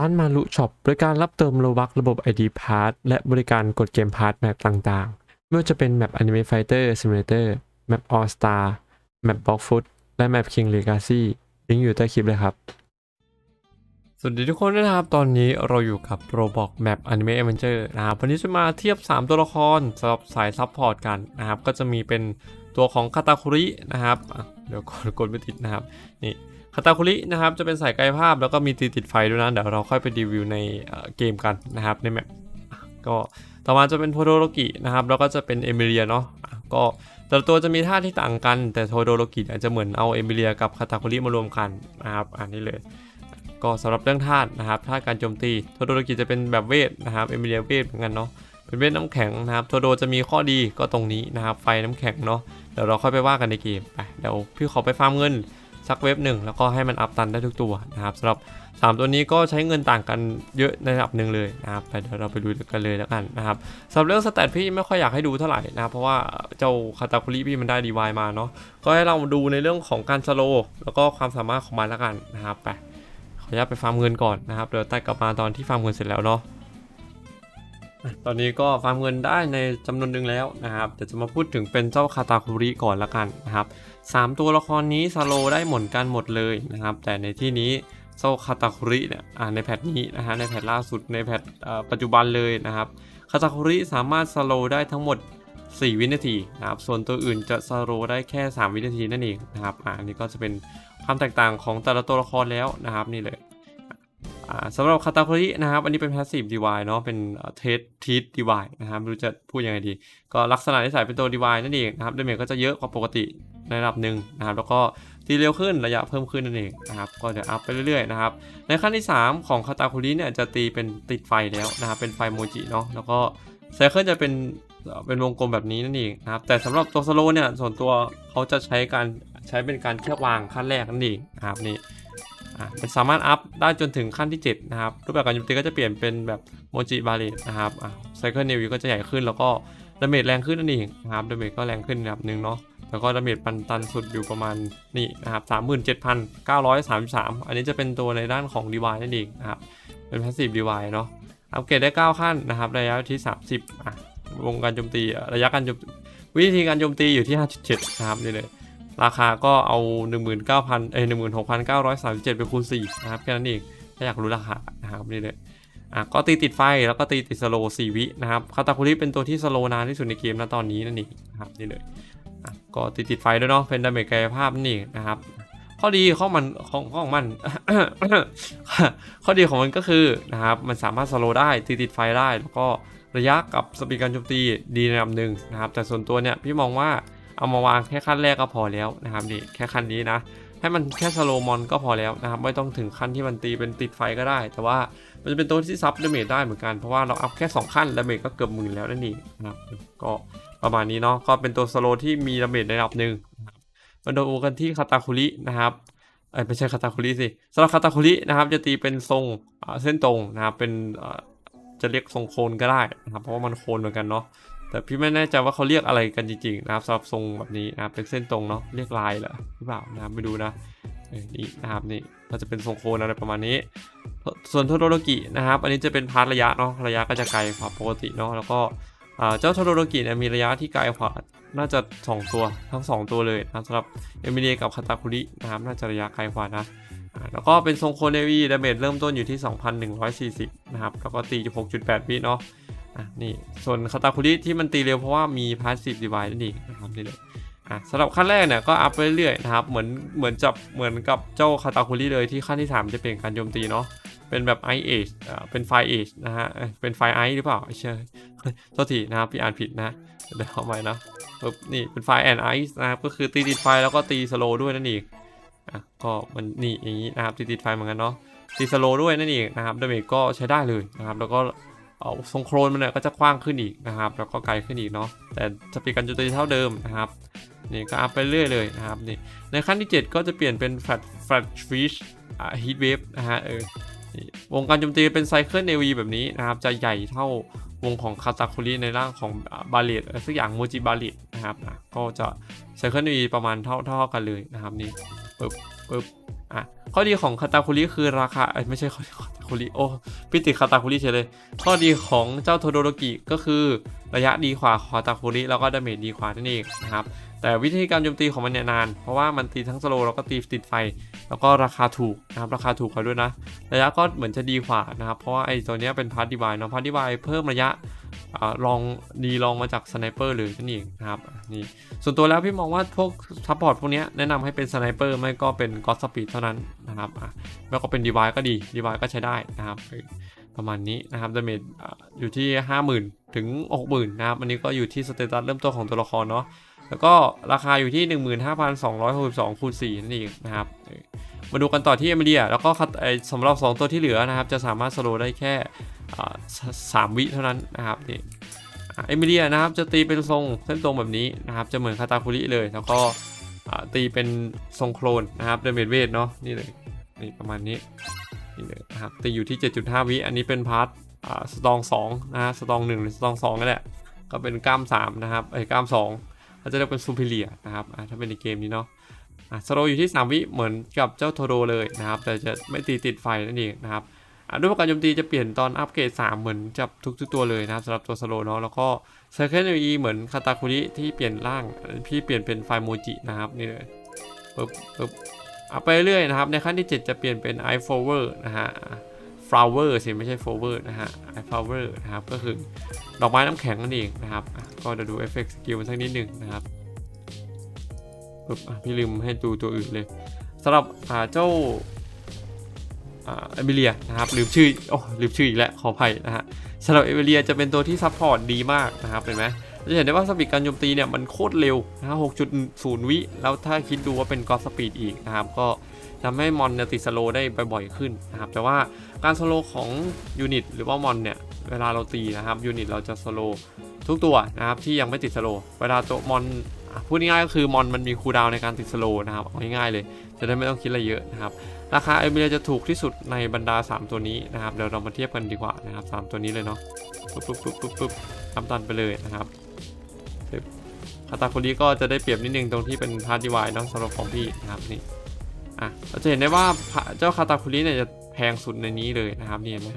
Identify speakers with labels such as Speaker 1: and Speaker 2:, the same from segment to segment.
Speaker 1: ร้านมารุช็อปบริการรับเติมโลบักระบบ ID p a s s และบริการกดเกมพาร์ทแมปต่างๆ ไม่ว่าจะเป็นแมป Anime Fighter Simulator แมป All Star แมป b l o c k f o o t และแมป King Legacy ลิงก์อยู่ใต้คลิปเลยครับ สวัสดีทุกคนนะครับ ตอนนี้เราอยู่กับ Roblox Map Anime Adventure นะครับ วันนี้จะมาเทียบ 3 ตัวละครสำหรับสายซับพอร์ตกันนะครับ ก็จะมีเป็นตัวของคาตาคุรินะครับ เดี๋ยวกดกดไม่ติดนะครับ นี่าตาคุรินะครับจะเป็นสายกายภาพแล้วก็มีตีติดไฟด้วยนะเดี๋ยวเราค่อยไปรีวิวในเกมกันนะครับในแมปก็ต่อมาจะเป็นโทโดโรกินะครับแล้วก็จะเป็นเอมิเลียเนาะก็แต่ละตัวจะมีท่าที่ต่างกัน แต่โทโดโรกิเนี่ยจะเหมือนเอาเอมิเลียกับคาตาคุริมารวมกันนะครับอันนี้เลย ก็สำหรับเรื่องธาตุนะครับธาตุการโจมตีโทโดโรกิจะเป็นแบบเวทนะครับเอมิเลียเวทเหมือนกันเนาะเป็นเวทน้ำแข็งนะครับโทโดจะมีข้อดีก็ตรงนี้นะครับไฟน้ำแข็งเนาะเดี๋ยวเราค่อยไปว่ากันในเกมไปเดี๋ยวพี่ขอไปฟาร์มเงิน สักเว็บหนึ่งแล้วก็ให้มันอัพตันได้ทุกตัวนะครับสำหรับ 3 ตัวนี้ก็ใช้เงินต่างกันเยอะในระดับหนึ่งเลยนะครับไปเดี๋ยวเราไปดูกันเลยแล้วกันนะครับสำหรับเรื่องสแตทพี่ไม่ค่อยอยากให้ดูเท่าไหร่นะครับเพราะว่าเจ้าคาตาคุริพี่มันได้ดีวายมาเนาะก็ให้เราดูในเรื่องของการสโลว์แล้วก็ความสามารถของมันแล้วกันนะครับไปขออนุญาตไปฟาร์มเงินก่อนนะครับเดี๋ยวตัดกลับมาตอนที่ฟาร์มเงินเสร็จแล้วเนาะ ตอนนี้ก็ฟาร์มเงินได้ในจำนวนหนึ่งแล้วนะครับเดี๋ยวจะมาพูดถึงเป็นเจ้าคาตาคุริก่อนละกันนะครับสามตัวละครนี้สโลได้หมดกันหมดเลยนะครับ แต่ในที่นี้เจ้าคาตาคุริเนี่ยอ่าในแพทนี้นะฮะในแพทล่าสุดในแพทปัจจุบันเลยนะครับคาตาคุริสามารถสโลได้ทั้งหมด 4 วินาทีนะครับส่วนตัวอื่นจะสโลได้แค่ 3 วินาทีนั่นเองนะครับอ่าอันนี้ก็จะเป็นความแตกต่างของแต่ละตัวละครแล้วนะครับนี่เลย สำหรับคาตาคุรินะครับ อันนี้เป็น passive DY เนาะเป็นเทสทีส DY นะครับไม่รู้จะพูดยังไงดี ก็ลักษณะนิสัยเป็นตัว DY นั่นเองนะครับดาเมจก็จะเยอะกว่าปกติในระดับหนึ่งนะครับ แล้วก็ตีเร็วขึ้นระยะเพิ่มขึ้นนั่นเองนะครับ ก็เดี๋ยวอัพไปเรื่อยๆนะครับ ในขั้นที่ 3 ของคาตาคุริเนี่ยจะตีเป็นติดไฟแล้วนะครับ เป็นไฟโมจิเนาะ แล้วก็ไซเคิลจะเป็นเป็นวงกลมแบบนี้นั่นเองนะครับ แต่สำหรับตัวสโลเนี่ยส่วนตัวเขาจะใช้การใช้เป็นการเชือกวางขั้นแรกนั่นเองนะครับนี่ อะมันสามารถอัพได้จนถึงขั้นที่ 7 นะครับ รูปแบบการโจมตีก็จะเปลี่ยนเป็นแบบโมจิบาเลตนะครับอะไซเคิลเนวิก็จะใหญ่ขึ้นแล้วก็ดาเมจแรงขึ้นนั่นเองนะครับดาเมจก็แรงขึ้นระดับหนึ่งเนาะแล้วก็ดาเมจปันตันสุดอยู่ประมาณนี่นะครับ37,933อันนี้จะเป็นตัวในด้านของดีวายนั่นเองนะครับเป็นพาสซีฟดีวายเนาะอัปเกรดได้ 9 ขั้นนะครับระยะที่30อะวงการโจมตีระยะการโจมวิธีการโจมตีอยู่ที่ 5.7 นะครับนี่เลย ราคาก็เอา 19,000เอ้ย16,937ไปคูณ4นะครับแค่นั้นเองถ้าอยากรู้ราคานะครับนี่เลยอะก็ตีติดไฟแล้วก็ตีติดสโลว์4วินะครับคาตาคุริเป็นตัวที่สโลว์นานที่สุดในเกมนะตอนนี้นั่นเองนะครับนี่เลยอะก็ตีติดไฟด้วยเนาะเป็นดาเมจกายภาพนั่นเองนะครับข้อดีของมันของของมัน ข้อดีของมันก็คือนะครับมันสามารถสโลว์ได้ตีติดไฟได้ แล้วก็ระยะกับสปีดการโจมตีดีในระดับหนึ่งนะครับแต่ส่วนตัวเนี่ยพี่มองว่า เอามาวางแค่ขั้นแรกก็พอแล้วนะครับนี่แค่ขั้นนี้นะ ให้มันแค่สโลมอนก็พอแล้วนะครับไม่ต้องถึงขั้นที่มันตีเป็นติดไฟก็ได้ แต่ว่ามันจะเป็นตัวที่ซับดาเมจได้เหมือนกันเพราะว่าเราอัพแค่ 2 ขั้นดาเมจก็เกือบหมื่นแล้วนั่นเองนะครับก็ประมาณนี้เนาะก็เป็นตัวสโลที่มีดาเมจในระดับหนึ่งมาดูกันที่คาตาคุรินะครับเอ้ไม่ใช่คาตาคุริสิสำหรับคาตาคุรินะครับ จะตีเป็นทรงเส้นตรงนะครับเป็นจะเรียกทรงโคนก็ได้นะครับเพราะว่ามันโคนเหมือนกันเนาะ แต่พี่ไม่แน่ใจว่าเขาเรียกอะไรกันจริงๆนะครับสำหรับทรงแบบนี้นะครับเป็นเส้นตรงเนาะเรียกลายเหรอหรือเปล่านะครับไม่ดูนะนี่นะครับนี่ก็จะเป็นทรงโคนอะไรประมาณนี้ ส่วนโทโดโรกินะครับ อันนี้จะเป็นพาร์ทระยะเนาะระยะก็จะไกลกว่าปกติเนาะแล้วก็เจ้าโทโดโรกิเนี่ยมีระยะที่ไกลกว่าน่าจะ 2 ตัวทั้ง 2 ตัวเลยนะครับสำหรับเอมิเลียกับคาตาคุรินะครับน่าจะระยะไกลกว่านะแล้วก็เป็นทรงโคเนวีดาเมจเริ่มต้นอยู่ที่ 2,140 นะครับ แล้วก็ตี6.8วิเนาะ อะนี่ส่วนคาตาคุริที่มันตีเร็วเพราะว่ามีพาสซีฟดีไวนั่นเองนะครับนี่เลยอะสำหรับขั้นแรกเนี่ยก็อัพไปเรื่อยๆนะครับเหมือนเหมือนจับเหมือนกับเจ้าคาตาคุริเลยที่ขั้นที่ 3 จะเป็นการโจมตีเนาะเป็นแบบไอเอชอ่าเป็นไฟเอชนะฮะเป็นไฟไอหรือเปล่าไม่ใช่เฮ้ยโทษทีนะครับพี่อ่านผิดนะเดี๋ยวเอาใหม่นะปึ๊บนี่เป็นไฟแอนไอซ์นะครับก็คือตีติดไฟแล้วก็ตีสโลด้วยนั่นเองอะก็มันนี่อย่างนี้นะครับตีติดไฟเหมือนกันเนาะตีสโลด้วยนั่นเองนะครับดาเมจก็ใช้ได้เลยนะครับแล้วก็ เอาทรงโครนมันเนี่ยก็จะกว้างขึ้นอีกนะครับ แล้วก็ไกลขึ้นอีกเนาะแต่สปีดการโจมตีเท่าเดิมนะครับนี่ก็อัพไปเรื่อยเลยนะครับนี่ในขั้นที่ 7 ก็จะเปลี่ยนเป็นแฟลตแฟลตฟิชอ่าฮีทเวฟนะฮะเออวงการโจมตีเป็นไซเคิลเนวีแบบนี้นะครับ จะใหญ่เท่าวงของคาตาคุริในร่างของบาเลตสักอย่างโมจิบาเลตนะครับอะก็จะไซเคิลเนวีประมาณเท่าเท่ากันเลยนะครับนี่ ปึ๊บปึ๊บอะข้อดีของคาตาคุริคือราคาเอ้ไม่ใช่ข้อดีของคาตาคุริโอ้พี่ติคาตาคุริเฉยเลย ข้อดีของเจ้าโทโดโรกิก็คือระยะดีกว่าคาตาคุริแล้วก็ดาเมจดีกว่านั่นเองนะครับแต่วิธีการโจมตีของมันเนี่ยนาน เพราะว่ามันตีทั้งสโลแล้วก็ตีติดไฟ แล้วก็ราคาถูกนะครับราคาถูกกว่าด้วยนะ ระยะก็เหมือนจะดีกว่านะครับเพราะว่าไอ้ตัวเนี้ยเป็นพาร์ทดีวายเนาะพาร์ทดีวายเพิ่มระยะ ลองดีลองมาจากสไนเปอร์เลยนั่นเองนะครับนี่ส่วนตัวแล้วพี่มองว่าพวกซัพพอร์ตพวกนี้แนะนำให้เป็นสไนเปอร์ไม่ก็เป็นกอสปีดเท่านั้นนะครับแล้วก็เป็นดีวายก็ดีดีวายก็ใช้ได้นะครับประมาณนี้นะครับดาเมจอยู่ที่ 50,000 ถึง 60,000 นะครับ อันนี้ก็อยู่ที่สเตตัสเริ่มต้นของตัวละครเนาะแล้วก็ราคาอยู่ที่ 15,262คูณ4นั่นเองนะครับมาดูกันต่อที่เอเมเลียแล้วก็สำหรับ 2 ตัวที่เหลือนะครับ จะสามารถสโลว์ได้แค่ สามวิเท่านั้นนะครับนี่เอมิเลียนะครับจะตีเป็นทรงเส้นตรงแบบนี้นะครับ จะเหมือนคาตาคุริเลย แล้วก็ตีเป็นทรงโคลนนะครับเดเมจเวทเนาะนี่เลยนี่ประมาณนี้นี่เลยนะครับตีอยู่ที่ 7.5 วิอันนี้เป็นพาร์ทอ่าสตองนะฮะสตอง1หรือสตอง2ก็แหละก็เป็นกล้าม3นะครับไอ้กล้าม2เขาจะเรียกเป็นซูเปอร์เลียนะครับถ้าเป็นในเกมนี้เนาะสโลอยู่ที่ 3 วิเหมือนกับเจ้าโทโรเลยนะครับ แต่จะไม่ตีติดไฟนั่นเองนะครับ ด้วยการโจมตีจะเปลี่ยนตอนอัปเกรด 3 เหมือนจับทุกตัวเลยนะครับสำหรับตัวสโลเนาะแล้วก็เซอร์เคิลอีเหมือนคาตาคุริที่เปลี่ยนร่างพี่เปลี่ยนเป็นไฟโมจินะครับนี่เลยปึ๊บปึ๊บอะไปเรื่อยนะครับ ในขั้นที่ 7 จะเปลี่ยนเป็นไอโฟเวอร์นะฮะ flower สิไม่ใช่ flower นะฮะ i flower นะครับ ก็คือดอกไม้น้ำแข็งนั่นเองนะครับ ก็จะดูเอฟเฟกต์สกิลมันสักนิดหนึ่งนะครับปึ๊บอะพี่ลืมให้ดูตัวอื่นเลยสำหรับเจ้า อ่าเอมิเลียนะครับลืมชื่อโอ้ลืมชื่ออีกแล้วขออภัยนะฮะสำหรับเอมิเลียจะเป็นตัวที่ซัพพอร์ตดีมากนะครับเห็นไหมจะเห็นได้ว่าสปีดการโจมตีเนี่ยมันโคตรเร็วนะฮะ6.0วิ แล้วถ้าคิดดูว่าเป็นกอสปีดอีกนะครับก็ทำให้มอนเนี่ยติดสโลได้บ่อยๆขึ้นนะครับแต่ว่าการสโลของยูนิตหรือว่ามอนเนี่ยเวลาเราตีนะครับยูนิตเราจะสโลทุกตัวนะครับที่ยังไม่ติดสโลเวลาตัวมอนพูดง่ายๆก็คือมอนมันมีคูลดาวในการติดสโลนะครับเอาง่ายๆเลย จะได้ไม่ต้องคิดอะไรเยอะนะครับ ราคาเอเมเลียจะถูกที่สุดในบรรดา 3 ตัวนี้นะครับเดี๋ยวเรามาเทียบกันดีกว่านะครับสามตัวนี้เลยเนาะปุ๊บปุ๊บปุ๊บปุ๊บปุ๊บทำตันไปเลยนะครับปึ๊บคาตาคุริก็จะได้เปรียบนิดนึงตรงที่เป็นพาร์ทดีวายเนาะสำหรับของพี่นะครับนี่อะเราจะเห็นได้ว่าเจ้าคาตาคุริเนี่ยจะแพงสุดในนี้เลยนะครับนี่เห็นไหม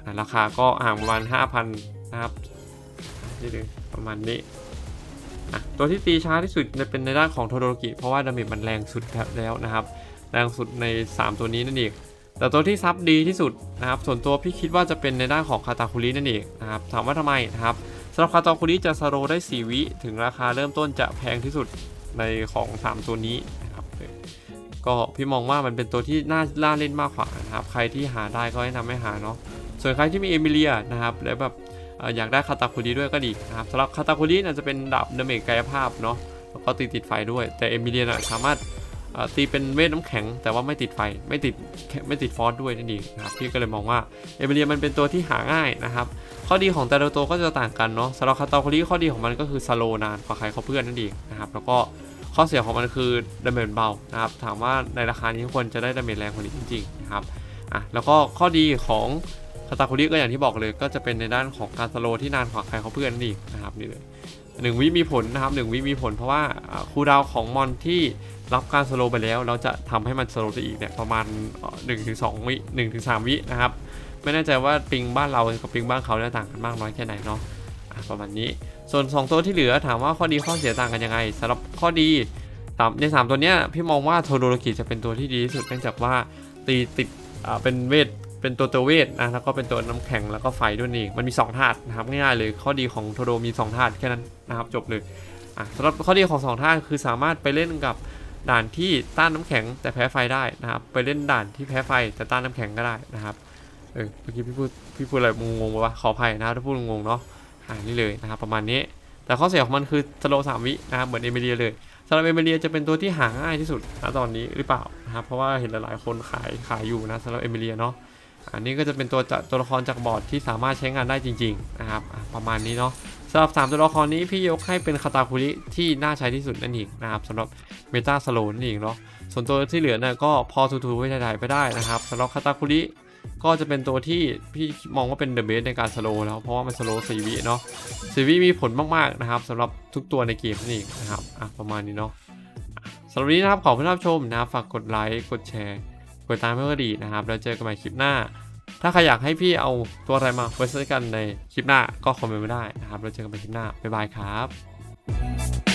Speaker 1: อ่าราคาก็ห่างประมาณ 5,000 นะครับนี่เลยประมาณนี้ตัวที่ตีช้าที่สุดจะเป็นในด้านของโทโดโรกิเพราะว่าดาเมจมันแรงสุดแล้วนะครับ แรงสุดใน 3 ตัวนี้นั่นเองแต่ตัวที่ซับดีที่สุดนะครับส่วนตัวพี่คิดว่าจะเป็นในด้านของคาตาคุรินั่นเองนะครับถามว่าทำไมนะครับสำหรับคาตาคุริจะสโลได้ 4 วิถึงราคาเริ่มต้นจะแพงที่สุดในของ 3 ตัวนี้นะครับก็พี่มองว่ามันเป็นตัวที่น่าล่าเล่นมากกว่านะครับใครที่หาได้ก็ให้นำให้หาเนาะส่วนใครที่มีเอมิเลียนะครับแล้วแบบอยากได้คาตาคุริด้วยก็ดีนะครับสำหรับคาตาคุริน่าจะเป็นดาบเดเมจกายภาพเนาะแล้วก็ตีติดไฟด้วย แต่เอมิเลียน่ะสามารถ ตีเป็นเวทน้ำแข็ง แต่ว่าไม่ติดไฟไม่ติดไม่ติดฟอสด้วยนั่นเองนะครับพี่ก็เลยมองว่าเอมิเลียมันเป็นตัวที่หาง่ายนะครับข้อดีของแต่ละตัวก็จะต่างกันเนาะสำหรับคาตาคุริข้อดีของมันก็คือสโลนานกว่าใครเขาเพื่อนนั่นเองนะครับแล้วก็ข้อเสียของมันคือดาเมจเบานะครับถามว่าในราคานี้ควรจะได้ดาเมจแรงกว่านี้จริงๆนะครับอะแล้วก็ข้อดีของคาตาคุริก็อย่างที่บอกเลย ก็จะเป็นในด้านของการสโลที่นานกว่าใครเขาเพื่อนนี่อีกนะครับนี่เลย หนึ่งวิมีผลนะครับหนึ่งวิมีผลเพราะว่าคูลดาวของมอนที่รับการสโลไปแล้ว เราจะทำให้มันสโลได้อีกเนี่ยประมาณหนึ่งถึงสองวิหนึ่งถึงสามวินะครับ ไม่แน่ใจว่าปิงบ้านเรากับปิงบ้านเขาเนี่ยต่างกันมากน้อยแค่ไหนเนาะประมาณนี้ ส่วน 2 ตัวที่เหลือถามว่าข้อดีข้อเสียต่างกันยังไงสำหรับข้อดีสามในสามตัวเนี้ยพี่มองว่าโทโดโรกิจะเป็นตัวที่ดีที่สุดเนื่องจากว่าตีติดเป็นเวท เป็นตัวตัวเวทนะแล้วก็เป็นตัวน้ำแข็งแล้วก็ไฟด้วยนี่มันมี 2 ธาตุนะครับง่ายๆเลย ข้อดีของโทโดมี 2 ธาตุแค่นั้นนะครับจบเลยอะสำหรับข้อดีของ 2 ธาตุคือสามารถไปเล่นกับด่านที่ต้านน้ำแข็งแต่แพ้ไฟได้นะครับไปเล่นด่านที่แพ้ไฟแต่ต้านน้ำแข็งก็ได้นะครับเออเมื่อกี้พี่พูดพี่พูดอะไรงงๆไปวะขออภัยนะครับถ้าพูดงงเนาะอ่านี่เลยนะครับประมาณนี้ แต่ข้อเสียของมันคือสโลสามวินะครับเหมือนเอเมเลียเลยสำหรับเอเมเลียจะเป็นตัวที่หาง่ายที่สุดนะตอนนี้หรือเปล่านะครับเพราะว่าเห็นหลายๆคนขายขายอยู่นะสำหรับเอเมเลียเนาะ อันนี้ก็จะเป็นตัวจะตัวละครจากบอร์ดที่สามารถใช้งานได้จริงๆนะครับประมาณนี้เนาะสำหรับ 3 ตัวละครนี้พี่ยกให้เป็นคาตาคุริที่น่าใช้ที่สุดนั่นเองนะครับสำหรับเมตาสโลนั่นเองเนาะส่วนตัวที่เหลือเนี่ยก็พอทูๆไปถ่ายไปได้นะครับสำหรับคาตาคุริก็จะเป็นตัวที่พี่มองว่าเป็นเดอะเบสในการสโลแล้วเพราะว่ามันสโลสีวิเนาะสีวิมีผลมากๆนะครับสำหรับทุกตัวในเกมนั่นเองนะครับประมาณนี้เนาะสำหรับวันนี้นะครับขอบคุณที่รับชมนะฝากกดไลค์กดแชร์ กดตามเพื่อก็ดีนะครับ แล้วเจอกันใหม่คลิปหน้า ถ้าใครอยากให้พี่เอาตัวอะไรมาเฟิร์สกันในคลิปหน้าก็คอมเมนต์มาได้นะครับ แล้วเจอกันใหม่คลิปหน้า บ๊ายบายครับ